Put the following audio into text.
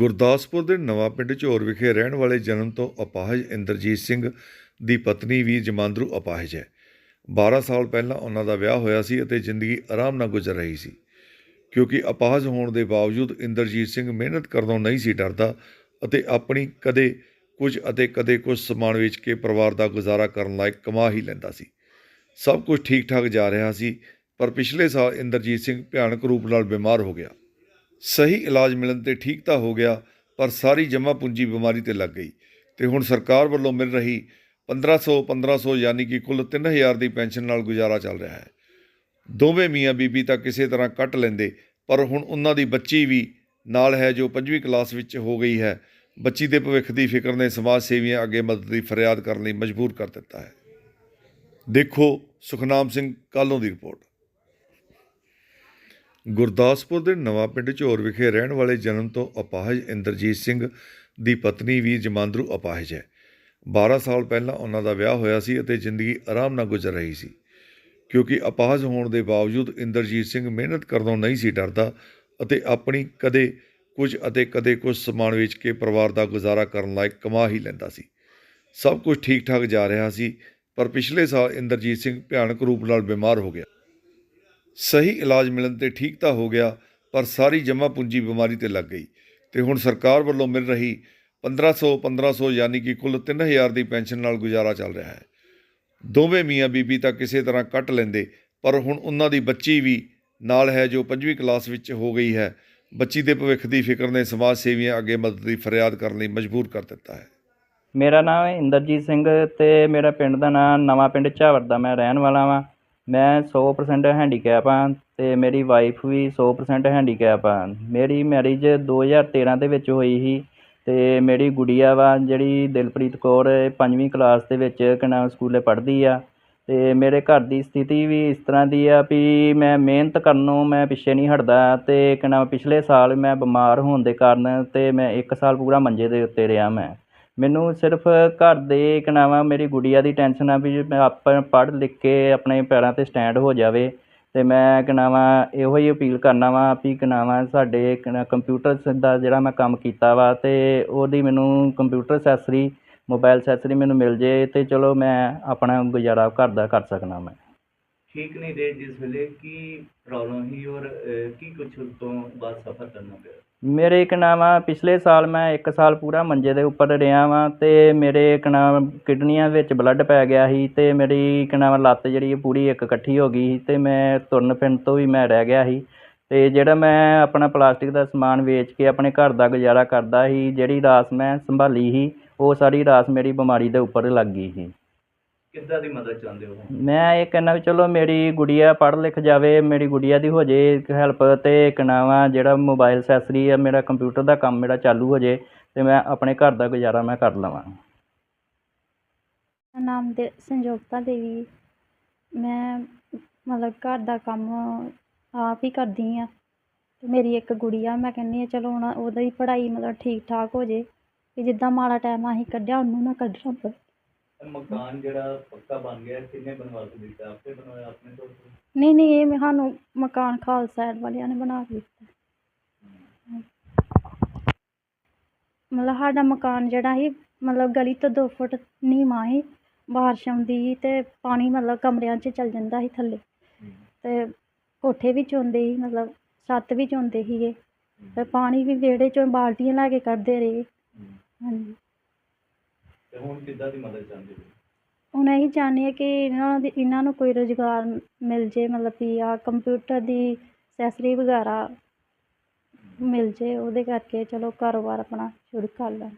ਗੁਰਦਾਸਪੁਰ ਦੇ ਨਵਾਂ ਪਿੰਡ ਝੋਰ ਵਿਖੇ ਰਹਿਣ ਵਾਲੇ ਜਨਮ ਤੋਂ ਅਪਾਹਜ ਇੰਦਰਜੀਤ ਸਿੰਘ ਦੀ ਪਤਨੀ ਵੀ ਜਮਾਂਦਰੂ ਅਪਾਹਜ ਹੈ। 12 ਸਾਲ ਪਹਿਲਾਂ ਉਹਨਾਂ ਦਾ ਵਿਆਹ ਹੋਇਆ ਸੀ ਅਤੇ ਜ਼ਿੰਦਗੀ ਆਰਾਮ ਨਾਲ ਗੁਜ਼ਰ ਰਹੀ ਸੀ। ਕਿਉਂਕਿ ਅਪਾਹਜ ਹੋਣ ਦੇ ਬਾਵਜੂਦ ਇੰਦਰਜੀਤ ਸਿੰਘ ਮਿਹਨਤ ਕਰਨੋਂ ਨਹੀਂ ਸੀ ਡਰਦਾ ਅਤੇ ਆਪਣੀ ਕਦੇ ਕੁਝ ਅਤੇ ਕਦੇ ਕੁਝ ਸਮਾਨ ਵੇਚ ਕੇ ਪਰਿਵਾਰ ਦਾ ਗੁਜ਼ਾਰਾ ਕਰਨ ਲਾਇਕ ਕਮਾ ਹੀ ਲੈਂਦਾ ਸੀ। ਸਭ ਕੁਝ ਠੀਕ ਠਾਕ ਜਾ ਰਿਹਾ ਸੀ, ਪਰ ਪਿਛਲੇ ਸਾਲ ਇੰਦਰਜੀਤ ਸਿੰਘ ਭਿਆਨਕ ਰੂਪ ਨਾਲ ਬਿਮਾਰ ਹੋ ਗਿਆ। ਸਹੀ ਇਲਾਜ ਮਿਲਣ ਤੇ ਠੀਕ ਤਾਂ ਹੋ ਗਿਆ, ਪਰ ਸਾਰੀ ਜਮ੍ਹਾਂ ਪੂੰਜੀ ਬਿਮਾਰੀ ਤੇ ਲੱਗ ਗਈ। ਤੇ ਹੁਣ ਸਰਕਾਰ ਵੱਲੋਂ ਮਿਲ ਰਹੀ 1500 1500 ਯਾਨੀ ਕਿ ਕੁੱਲ 3000 ਦੀ ਪੈਨਸ਼ਨ ਨਾਲ ਗੁਜ਼ਾਰਾ ਚੱਲ ਰਿਹਾ ਹੈ। ਦੋਵੇਂ ਮੀਆਂ ਬੀਬੀ ਤਾਂ ਕਿਸੇ ਤਰ੍ਹਾਂ ਕੱਟ ਲੈਂਦੇ, ਪਰ ਹੁਣ ਉਹਨਾਂ ਦੀ ਬੱਚੀ ਵੀ ਨਾਲ ਹੈ ਜੋ ਪੰਜਵੀਂ ਕਲਾਸ ਵਿੱਚ ਹੋ ਗਈ ਹੈ। ਬੱਚੀ ਦੇ ਭਵਿੱਖ ਦੀ ਫਿਕਰ ਨੇ ਸਮਾਜ ਸੇਵੀਆਂ ਅੱਗੇ ਮਦਦ ਦੀ ਫਰਿਆਦ ਕਰਨ ਲਈ ਮਜਬੂਰ ਕਰ ਦਿੱਤਾ ਹੈ। ਦੇਖੋ ਸੁਖਨਾਮ ਸਿੰਘ ਕਾਲੋਂ ਦੀ ਰਿਪੋਰਟ। ਗੁਰਦਾਸਪੁਰ ਦੇ ਨਵਾਂ ਪਿੰਡ ਝੋਰ ਵਿਖੇ ਰਹਿਣ ਵਾਲੇ ਜਨਮ ਤੋਂ ਅਪਾਹਜ ਇੰਦਰਜੀਤ ਸਿੰਘ ਦੀ ਪਤਨੀ ਵੀ ਜਮਾਂਦਰੂ ਅਪਾਹਜ ਹੈ। 12 ਸਾਲ ਪਹਿਲਾਂ ਉਹਨਾਂ ਦਾ ਵਿਆਹ ਹੋਇਆ ਸੀ ਅਤੇ ਜ਼ਿੰਦਗੀ ਆਰਾਮ ਨਾਲ ਗੁਜ਼ਰ ਰਹੀ ਸੀ। ਕਿਉਂਕਿ ਅਪਾਹਜ ਹੋਣ ਦੇ ਬਾਵਜੂਦ ਇੰਦਰਜੀਤ ਸਿੰਘ ਮਿਹਨਤ ਕਰਨੋਂ ਨਹੀਂ ਸੀ ਡਰਦਾ ਅਤੇ ਆਪਣੀ ਕਦੇ ਕੁਝ ਅਤੇ ਕਦੇ ਕੁਝ ਸਮਾਨ ਵੇਚ ਕੇ ਪਰਿਵਾਰ ਦਾ ਗੁਜ਼ਾਰਾ ਕਰਨ ਲਾਇਕ ਕਮਾ ਹੀ ਲੈਂਦਾ ਸੀ। ਸਭ ਕੁਝ ਠੀਕ ਠਾਕ ਜਾ ਰਿਹਾ ਸੀ, ਪਰ ਪਿਛਲੇ ਸਾਲ ਇੰਦਰਜੀਤ ਸਿੰਘ ਭਿਆਨਕ ਰੂਪ ਨਾਲ ਬਿਮਾਰ ਹੋ ਗਿਆ। ਸਹੀ ਇਲਾਜ ਮਿਲਣ ਤੇ ਠੀਕ ਤਾਂ ਹੋ ਗਿਆ, ਪਰ ਸਾਰੀ ਜਮ੍ਹਾਂ ਪੂੰਜੀ ਬਿਮਾਰੀ ਤੇ ਲੱਗ ਗਈ। ਤੇ ਹੁਣ ਸਰਕਾਰ ਵੱਲੋਂ ਮਿਲ ਰਹੀ 1500 1500 ਯਾਨੀ ਕਿ ਕੁੱਲ 3000 ਦੀ ਪੈਨਸ਼ਨ ਨਾਲ ਗੁਜ਼ਾਰਾ ਚੱਲ ਰਿਹਾ ਹੈ। ਦੋਵੇਂ ਮੀਆਂ ਬੀਬੀ ਤਾਂ ਕਿਸੇ ਤਰ੍ਹਾਂ ਕੱਟ ਲੈਂਦੇ, ਪਰ ਹੁਣ ਉਹਨਾਂ ਦੀ ਬੱਚੀ ਵੀ ਨਾਲ ਹੈ ਜੋ ਪੰਜਵੀਂ ਕਲਾਸ ਵਿੱਚ ਹੋ ਗਈ ਹੈ। ਬੱਚੀ ਦੇ ਭਵਿੱਖ ਦੀ ਫਿਕਰ ਨੇ ਸਮਾਜ ਸੇਵੀਆਂ ਅੱਗੇ ਮਦਦ ਦੀ ਫਰਿਆਦ ਕਰਨ ਲਈ ਮਜਬੂਰ ਕਰ ਦਿੱਤਾ ਹੈ। ਮੇਰਾ ਨਾਮ ਹੈ ਇੰਦਰਜੀਤ ਸਿੰਘ ਤੇ ਮੇਰਾ ਪਿੰਡ ਦਾ ਨਾਮ ਨਵਾਂ ਪਿੰਡ ਝਾਵਰ ਦਾ ਮੈਂ ਰਹਿਣ ਵਾਲਾ ਵਾਂ। ਮੈਂ 100% ਹੈਂਡੀਕੈਪ ਹਾਂ ਅਤੇ ਮੇਰੀ ਵਾਈਫ ਵੀ 100% ਹੈਂਡੀਕੈਪ ਆ। ਮੇਰੀ ਮੈਰਿਜ 2013 ਦੇ ਵਿੱਚ ਹੋਈ ਸੀ ਅਤੇ ਮੇਰੀ ਗੁੜੀਆ ਵਾ ਜਿਹੜੀ ਦਿਲਪ੍ਰੀਤ ਕੌਰ ਇਹ ਪੰਜਵੀਂ ਕਲਾਸ ਦੇ ਵਿੱਚ ਕਿਨਾ ਸਕੂਲੇ ਪੜ੍ਹਦੀ ਆ ਅਤੇ ਮੇਰੇ ਘਰ ਦੀ ਸਥਿਤੀ ਵੀ ਇਸ ਤਰ੍ਹਾਂ ਦੀ ਆ ਵੀ ਮੈਂ ਮਿਹਨਤ ਕਰਨੋਂ ਮੈਂ ਪਿੱਛੇ ਨਹੀਂ ਹਟਦਾ ਤੇ ਕਿਨਾ ਪਿਛਲੇ ਸਾਲ ਮੈਂ ਬਿਮਾਰ ਹੋਣ ਦੇ ਕਾਰਨ ਅਤੇ ਮੈਂ ਇੱਕ ਸਾਲ ਪੂਰਾ ਮੰਜੇ ਦੇ ਉੱਤੇ ਰਿਹਾ ਮੈਂ। ਮੈਨੂੰ ਸਿਰਫ ਘਰ ਦੇ ਇੱਕ ਨਾਵਾ ਮੇਰੀ ਗੁੜੀਆ ਦੀ ਟੈਨਸ਼ਨ ਆ ਵੀ ਮੈਂ ਆਪਾਂ ਪੜ੍ਹ ਲਿਖ ਕੇ ਆਪਣੇ ਪੈਰਾਂ ਤੇ ਸਟੈਂਡ ਹੋ ਜਾਵੇ ਅਤੇ ਮੈਂ ਕਿ ਨਾਵਾ ਇਹੋ ਹੀ ਅਪੀਲ ਕਰਨਾ ਵਾ ਵੀ ਕਿ ਨਾਵਾ ਸਾਡੇ ਕੰਪਿਊਟਰ ਦਾ ਜਿਹੜਾ ਮੈਂ ਕੰਮ ਕੀਤਾ ਵਾ ਅਤੇ ਉਹਦੀ ਮੈਨੂੰ ਕੰਪਿਊਟਰ ਅਸੈਸਰੀ ਮੋਬਾਇਲ ਅਸੈਸਰੀ ਮੈਨੂੰ ਮਿਲ ਜੇ ਅਤੇ ਚਲੋ ਮੈਂ ਆਪਣਾ ਗੁਜ਼ਾਰਾ ਘਰ ਦਾ ਕਰ ਸਕਦਾ ਮੈਂ। ਠੀਕ ਨਹੀਂ ਰਹੇ ਜਿਸ ਵੇਲੇ ਕੀ ਪ੍ਰੋਬਲਮ ਸੀ ਔਰ ਅਹ, ਕੀ ਕੁਛ ਉਸ ਤੋਂ ਬਾਅਦ ਸਫਰ ਕਰਨਾ ਪਿਆ? ਮੇਰੇ ਇੱਕ ਨਾਵਾ ਪਿਛਲੇ ਸਾਲ ਮੈਂ ਇੱਕ ਸਾਲ ਪੂਰਾ ਮੰਜੇ ਦੇ ਉੱਪਰ ਰਿਹਾ ਵਾਂ ਅਤੇ ਮੇਰੇ ਇੱਕ ਨਾਮ ਕਿਡਨੀਆਂ ਵਿੱਚ ਬਲੱਡ ਪੈ ਗਿਆ ਸੀ ਅਤੇ ਮੇਰੀ ਇੱਕ ਨਾਮ ਲੱਤ ਜਿਹੜੀ ਪੂਰੀ ਇੱਕ ਇਕੱਠੀ ਹੋ ਗਈ ਸੀ ਤੇ ਮੈਂ ਤੁਰਨ ਫਿਰਨ ਤੋਂ ਵੀ ਮੈਂ ਰਹਿ ਗਿਆ ਸੀ। ਅਤੇ ਜਿਹੜਾ ਮੈਂ ਆਪਣਾ ਪਲਾਸਟਿਕ ਦਾ ਸਮਾਨ ਵੇਚ ਕੇ ਆਪਣੇ ਘਰ ਦਾ ਗੁਜ਼ਾਰਾ ਕਰਦਾ ਸੀ, ਜਿਹੜੀ ਰਾਸ ਮੈਂ ਸੰਭਾਲੀ ਸੀ, ਉਹ ਸਾਰੀ ਰਾਸ ਮੇਰੀ ਬਿਮਾਰੀ ਦੇ ਉੱਪਰ ਲੱਗ ਗਈ ਸੀ। ਕਿੱਦਾਂ ਦੀ ਮਦਦ ਚਾਹੁੰਦੇ ਹੋ? ਮੈਂ ਇਹ ਕਹਿੰਦਾ ਵੀ ਚਲੋ ਮੇਰੀ ਗੁੜੀਆ ਪੜ੍ਹ ਲਿਖ ਜਾਵੇ ਮੇਰੀ ਗੁੜੀਆ ਦੀ ਹੋ ਜੇ ਹੈਲਪ ਤੇ ਇੱਕ ਨਵਾਂ ਜਿਹੜਾ ਮੋਬਾਈਲ ਅਸੈਸਰੀ ਆ ਮੇਰਾ ਕੰਪਿਊਟਰ ਦਾ ਕੰਮ ਮੇਰਾ ਚਾਲੂ ਹੋ ਜੇ ਤੇ ਮੈਂ ਆਪਣੇ ਘਰ ਦਾ ਗੁਜ਼ਾਰਾ ਮੈਂ ਕਰ ਲਵਾਂ। ਮੇਰਾ ਨਾਮ ਦੇ ਸੰਜੋਗਤਾ ਦੇਵੀ। ਮੈਂ ਮਤਲਬ ਘਰ ਦਾ ਕੰਮ ਆਪ ਹੀ ਕਰਦੀ ਆ। ਤੇ ਮੇਰੀ ਇੱਕ ਗੁੜੀਆ ਮੈਂ ਕਹਿੰਦੀ ਹਾਂ ਚਲੋ ਹੁਣ ਉਹਦੀ ਪੜ੍ਹਾਈ ਮਤਲਬ ਠੀਕ ਠਾਕ ਹੋ ਜੇ। ਕਿ ਜਿੱਦਾਂ ਮਾੜਾ ਟਾਈਮ ਅਸੀਂ ਕੱਢਿਆ ਉਹਨੂੰ ਨਾ ਕੱਢਣਾ ਪਵੇ ਮਕਾਨ ਜਿਹੜਾ ਪੱਕਾ ਬਣ ਗਿਆ, ਕਿੰਨੇ ਬਣਵਾ ਕੇ ਦਿੱਤਾ? ਆਪੇ ਬਣਵਾਇਆ ਆਪਣੇ ਤੋਂ? ਨਹੀਂ ਨਹੀਂ, ਇਹ ਸਾਨੂੰ ਮਕਾਨ ਖਾਲਸਾ ਐਡ ਵਾਲਿਆਂ ਨੇ ਬਣਾ ਕੇ ਦਿੱਤਾ। ਮਤਲਬ ਸਾਡਾ ਮਕਾਨ ਜਿਹੜਾ ਸੀ, ਮਤਲਬ ਗਲੀ ਤੋਂ 2 ਫੁੱਟ ਨੀਵਾਂ ਸੀ, ਬਾਰਿਸ਼ ਆਉਂਦੀ ਸੀ ਤੇ ਪਾਣੀ ਮਤਲਬ ਕਮਰਿਆਂ 'ਚ ਚਲ ਜਾਂਦਾ ਸੀ ਥੱਲੇ। ਤੇ ਕੋਠੇ ਵੀ ਚੋਂਦੇ ਸੀ, ਮਤਲਬ ਛੱਤ ਵੀ ਚੋਂਦੇ ਸੀਗੇ। ਤੇ ਪਾਣੀ ਵੀ ਵਿਹੜੇ 'ਚੋਂ ਬਾਲਟੀਆਂ ਲੈ ਕੇ ਕੱਢਦੇ ਰਹੇ। ਹਾਂਜੀ। ਤੇ ਹੁਣ ਕਿੱਦਾਂ ਦੀ ਮਦਦ ਚਾਹੁੰਦੇ ਹੋ? ਹੁਣ ਇਹੀ ਚਾਹੁੰਦੀ ਹਾਂ ਕਿ ਇਹਨਾਂ ਦੀ, ਇਹਨਾਂ ਨੂੰ ਕੋਈ ਰੁਜ਼ਗਾਰ ਮਿਲ ਜੇ, ਮਤਲਬ ਕਿ ਆ ਕੰਪਿਊਟਰ ਦੀ ਅਸੈਸਰੀ ਵਗੈਰਾ ਮਿਲ ਜੇ, ਉਹਦੇ ਕਰਕੇ ਚਲੋ ਕਾਰੋਬਾਰ ਆਪਣਾ ਸ਼ੁਰੂ ਕਰ ਲੈਣ।